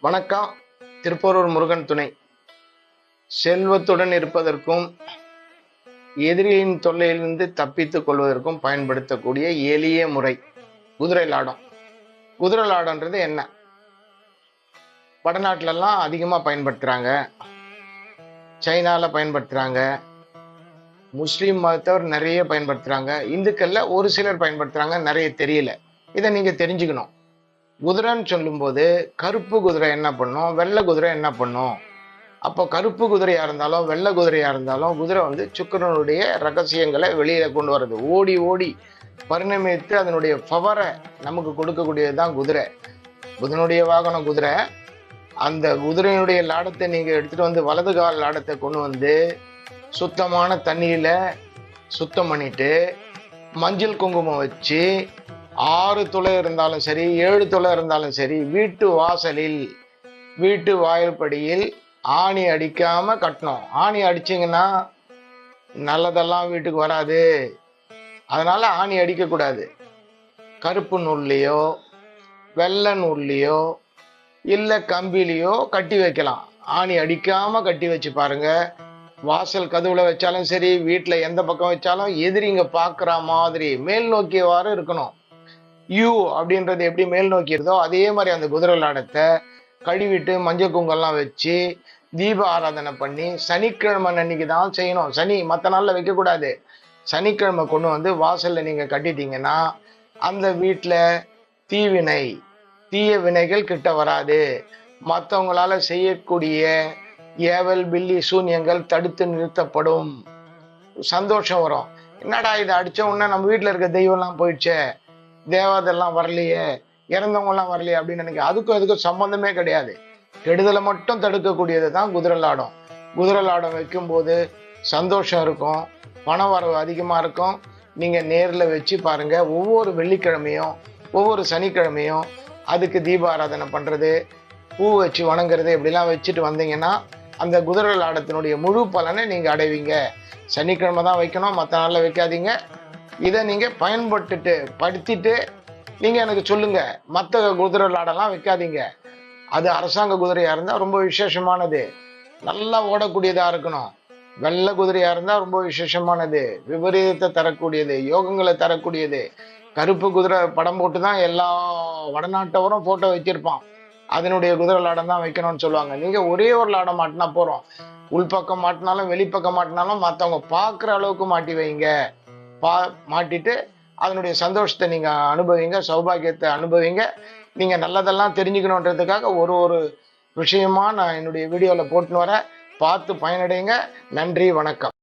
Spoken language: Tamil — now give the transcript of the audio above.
வணக்கம். திருப்பூரூர் முருகன் துணை. செல்வத்துடன் இருப்பதற்கும் எதிரியின் தொல்லையிலிருந்து தப்பித்துக் கொள்வதற்கும் பயன்படுத்தக்கூடிய எளிய முறை குதிரை லாடம் குதிரை லாடம்ன்றது என்ன? வடநாட்டிலலாம் அதிகமாக பயன்படுத்துகிறாங்க சைனாவில் பயன்படுத்துகிறாங்க முஸ்லீம் மதத்தவர் நிறைய பயன்படுத்துகிறாங்க இந்துக்களில் ஒரு சிலர் பயன்படுத்துகிறாங்க நிறைய தெரியல. இதை நீங்கள் தெரிஞ்சுக்கணும். குதிரைன்னு சொல்லும்போது கருப்பு குதிரை என்ன பண்ணும்? வெள்ளை குதிரை என்ன பண்ணும்? அப்போ கருப்பு குதிரையாக இருந்தாலும் வெள்ளை குதிரையாக இருந்தாலும் குதிரை வந்து சுக்கரனுடைய ரகசியங்களை வெளியில் கொண்டு வர்றது ஓடி ஓடி பரிணமித்து அதனுடைய பவரை நமக்கு கொடுக்கக்கூடியது தான் குதிரை. புதனுடைய வாகனம் குதிரை. அந்த குதிரையினுடைய லாடத்தை நீங்கள் எடுத்துகிட்டு வந்து வலது கால் லாடத்தை கொண்டு வந்து சுத்தமான தண்ணியில் சுத்தம் பண்ணிட்டு மஞ்சள் குங்குமம் வச்சு ஆறு துளை இருந்தாலும் சரி ஏழு துளை இருந்தாலும் சரி வீட்டு வாசலில் வீட்டு வாயில்படியில் ஆணி அடிக்காம கட்டணும். ஆணி அடிச்சிங்கன்னா நல்லதெல்லாம் வீட்டுக்கு வராது. அதனால ஆணி அடிக்கக்கூடாது. கருப்பு நூல்லையோ வெள்ளை நூல்லையோ இல்லை கம்பிலையோ கட்டி வைக்கலாம். ஆணி அடிக்காம கட்டி வச்சு பாருங்க. வாசல் கதவுல வச்சாலும் சரி வீட்டில் எந்த பக்கம் வச்சாலும் எதிரிங்க பார்க்குற மாதிரி மேல் நோக்கியவாறு இருக்கணும். யூ அப்படின்றது எப்படி மேல் நோக்கி அதே மாதிரி அந்த குதிரை லாடத்தை கழுவிட்டு மஞ்சள் குங்கெல்லாம் வச்சு தீப ஆராதனை பண்ணி சனிக்கிழமை அன்னைக்கு தான் செய்யணும். சனி மற்ற நாளில் வைக்கக்கூடாது. சனிக்கிழமை கொண்டு வந்து வாசலில் நீங்கள் கட்டிட்டீங்கன்னா அந்த வீட்டில் தீவினை தீய வினைகள் கிட்ட வராது. மற்றவங்களால செய்யக்கூடிய ஏவல் பில்லி சூன்யங்கள் தடுத்து நிறுத்தப்படும். சந்தோஷம் வரும். என்னடா இதை அடித்த உடனே நம்ம வீட்டில் இருக்க தெய்வம்லாம் போயிடுச்சே? தேவதெல்லாம் வரலையே இறந்தவங்கலாம் வரலையே அப்படின்னு நினைக்க அதுக்கும் அதுக்கும் சம்பந்தமே கிடையாது. கெடுதலை மட்டும் தடுக்கக்கூடியது தான் குதிரலாடம். குதிரலாடம் வைக்கும்போது சந்தோஷம் இருக்கும் பண வரவு அதிகமாக இருக்கும். நீங்கள் நேரில் வச்சு பாருங்கள் ஒவ்வொரு வெள்ளிக்கிழமையும் ஒவ்வொரு சனிக்கிழமையும் அதுக்கு தீபாராதனை பண்ணுறது பூ வச்சு வணங்குறது இப்படிலாம் வச்சுட்டு வந்தீங்கன்னா அந்த குதிரை லாடத்தினுடைய முழு பலனை நீங்கள் அடைவீங்க. சனிக்கிழமை தான் வைக்கணும் மற்ற நாளில் வைக்காதீங்க. இதை நீங்கள் பயன்பட்டுட்டு படுத்திட்டு நீங்கள் எனக்கு சொல்லுங்க. மற்ற குதிரை லாடெல்லாம் வைக்காதீங்க. அது அரசாங்க குதிரையாக இருந்தால் ரொம்ப விசேஷமானது. நல்லா ஓடக்கூடியதாக இருக்கணும். வெள்ளை குதிரையாக இருந்தால் ரொம்ப விசேஷமானது. விபரீதத்தை தரக்கூடியது யோகங்களை தரக்கூடியது. கருப்பு குதிரை படம் போட்டு தான் எல்லா வடநாட்டவரும் ஃபோட்டோ வச்சிருப்பான் அதனுடைய குதிரை லாடம் தான் வைக்கணும்னு சொல்லுவாங்க. நீங்கள் ஒரே ஒரு லாடம் மாட்டினா போகிறோம் உள்பக்கம் மாட்டினாலும் வெளிப்பக்கம் மாட்டினாலும் மற்றவங்க பார்க்குற அளவுக்கு மாட்டி வைங்க. பா மாட்டிட்டு அதனுடைய சந்தோஷத்தை நீங்கள் அனுபவிங்க சௌபாகியத்தை அனுபவிங்க. நீங்கள் நல்லதெல்லாம் தெரிஞ்சுக்கணுன்றதுக்காக ஒரு ஒரு விஷயமா நான் என்னுடைய வீடியோவில் போட்டுன்னு வரேன். பார்த்து பயனடைங்க. நன்றி வணக்கம்.